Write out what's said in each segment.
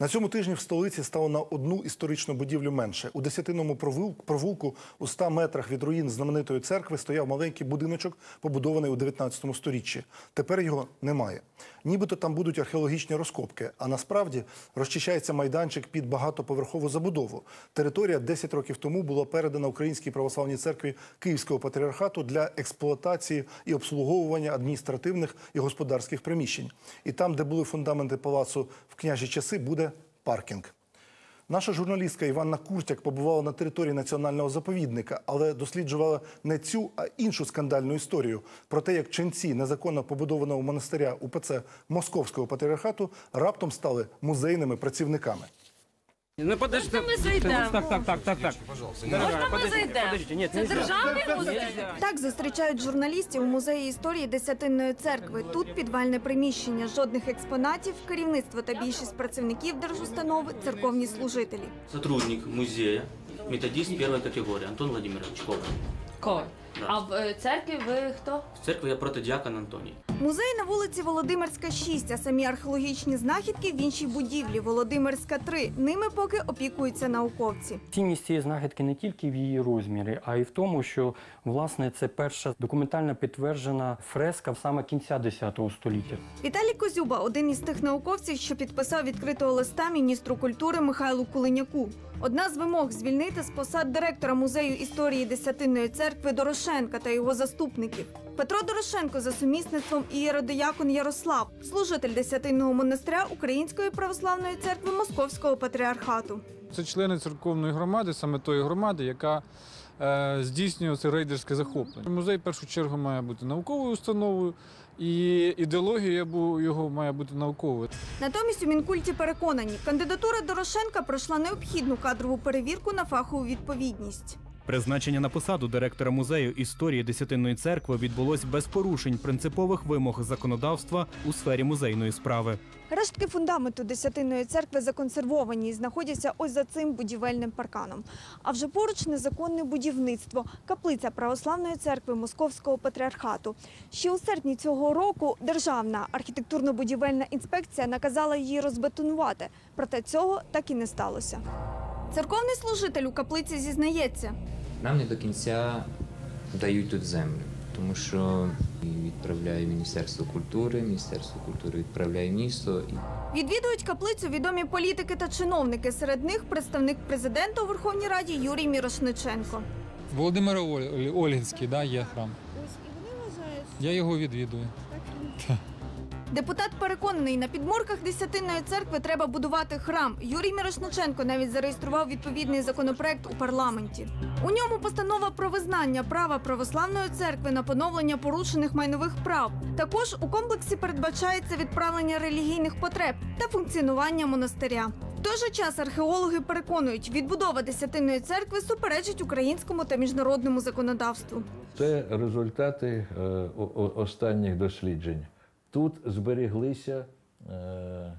На цьому тижні в столиці стало на одну історичну будівлю менше. У десятинному провул- провулку у 100 метрах від руїн знаменитої церкви стояв маленький будиночок, побудований у 19 сторіччі. Тепер його немає. Нібито там будуть археологічні розкопки, а насправді розчищається майданчик під багатоповерхову забудову. Територія 10 років тому була передана Українській православній церкві Київського патріархату для експлуатації і обслуговування адміністративних і господарських приміщень. І там, де були фундаменти палацу в княжі часи, буде паркінг. Наша журналістка Іванна Куртяк побувала на території національного заповідника, але досліджувала не цю, а іншу скандальну історію про те, як ченці незаконно побудованого монастиря УПЦ Московського патріархату раптом стали музейними працівниками. Ну подожди. Ми зайдемо? Так, так, так, так, так. Можна ми зайдемо? Подождите, нет, Це нельзя. державний музей? Так зустрічають журналістів у музеї історії Десятинної церкви. Тут підвальне приміщення, жодних експонатів, керівництво та більшість працівників держустанови церковні служителі. Сотрудник музея, методист первой категории, Антон Владимирович Коваль. Ко. А в е, церкві ви хто? В церкви я протодиакон Антоний. Музей на вулиці Володимирська, 6, а самі археологічні знахідки в іншій будівлі Володимирська 3. Ними поки опікуються науковці. Цінність цієї знахідки не тільки в її розмірі, а й в тому, що власне це перша документально підтверджена фреска саме кінця X століття. Віталій Козюба один із тих науковців, що підписав відкритого листа міністру культури Михайлу Кулиняку. Одна з вимог звільнити з посад директора музею історії Десятинної церкви Дорошенка та його заступників. Петро Дорошенко за сумісництвом ієродиякон Ярослав, служитель Десятинного монастиря Української православної церкви Московського патріархату. Це члени церковної громади, саме тої громади, яка здійснює це рейдерське захоплення. Музей в першу чергу має бути науковою установою, і ідеологія його має бути науковою. Натомість у Мінкульті переконані, кандидатура Дорошенка пройшла необхідну кадрову перевірку на фахову відповідність. Призначення на посаду директора музею історії Десятинної церкви відбулось без порушень принципових вимог законодавства у сфері музейної справи. Рештки фундаменту Десятинної церкви законсервовані і знаходяться ось за цим будівельним парканом. А вже поруч незаконне будівництво, каплиця Православної церкви Московського патріархату. Ще у серпні цього року Державна архітектурно-будівельна інспекція наказала її розбетонувати. Проте цього так і не сталося. Церковний служитель у каплиці зізнається. Нам не до кінця дають тут землю, тому що відправляє Міністерство культури, Міністерство культури відправляє місто. І Відвідують каплицю відомі політики та чиновники. Серед них представник президента у Верховній Раді Юрій Мірошниченко. Володимир Оль- Ольгінський, да, є храм. Я його відвідую. Депутат переконаний, на підморках Десятинної церкви треба будувати храм. Юрій Мірошниченко навіть зареєстрував відповідний законопроект у парламенті. У ньому постанова про визнання права православної церкви на поновлення порушених майнових прав. Також у комплексі передбачається відправлення релігійних потреб та функціонування монастиря. В той же час археологи переконують, відбудова Десятинної церкви суперечить українському та міжнародному законодавству. Це результати е, останніх досліджень. Тут зберіглися е,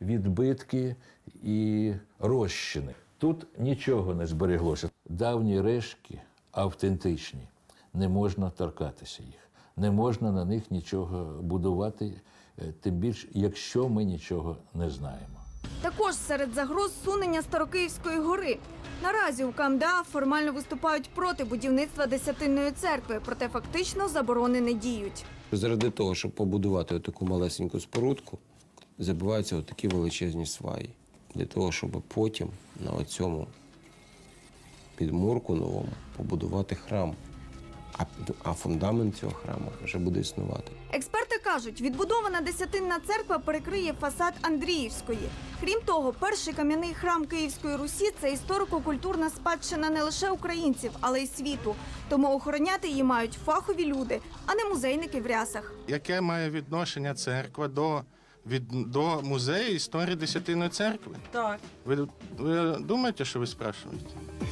відбитки і розчини. Тут нічого не збереглося. Давні рештки автентичні. Не можна торкатися їх. Не можна на них нічого будувати, е, тим більше, якщо ми нічого не знаємо. Також серед загроз сунення Старокиївської гори. Наразі у КМДА формально виступають проти будівництва Десятинної церкви, проте фактично заборони не діють. Заради того, щоб побудувати таку малесеньку спорудку, забиваються отакі величезні сваї. Для того, щоб потім на оцьому підмурку новому побудувати храм. А, а фундамент цього храму вже буде існувати. Експерти кажуть, відбудована Десятинна церква перекриє фасад Андріївської. Крім того, перший кам'яний храм Київської Русі це історико-культурна спадщина не лише українців, але й світу. Тому охороняти її мають фахові люди, а не музейники в рясах. Яке має відношення церква до, від, до музею історії Десятинної церкви? Так. Ви, ви думаєте, що ви спрашуєте?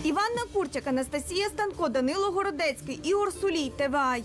Іванна Курчак, Анастасія Станко, Данило Городецький, Ігор Сулій, ТВАЙ.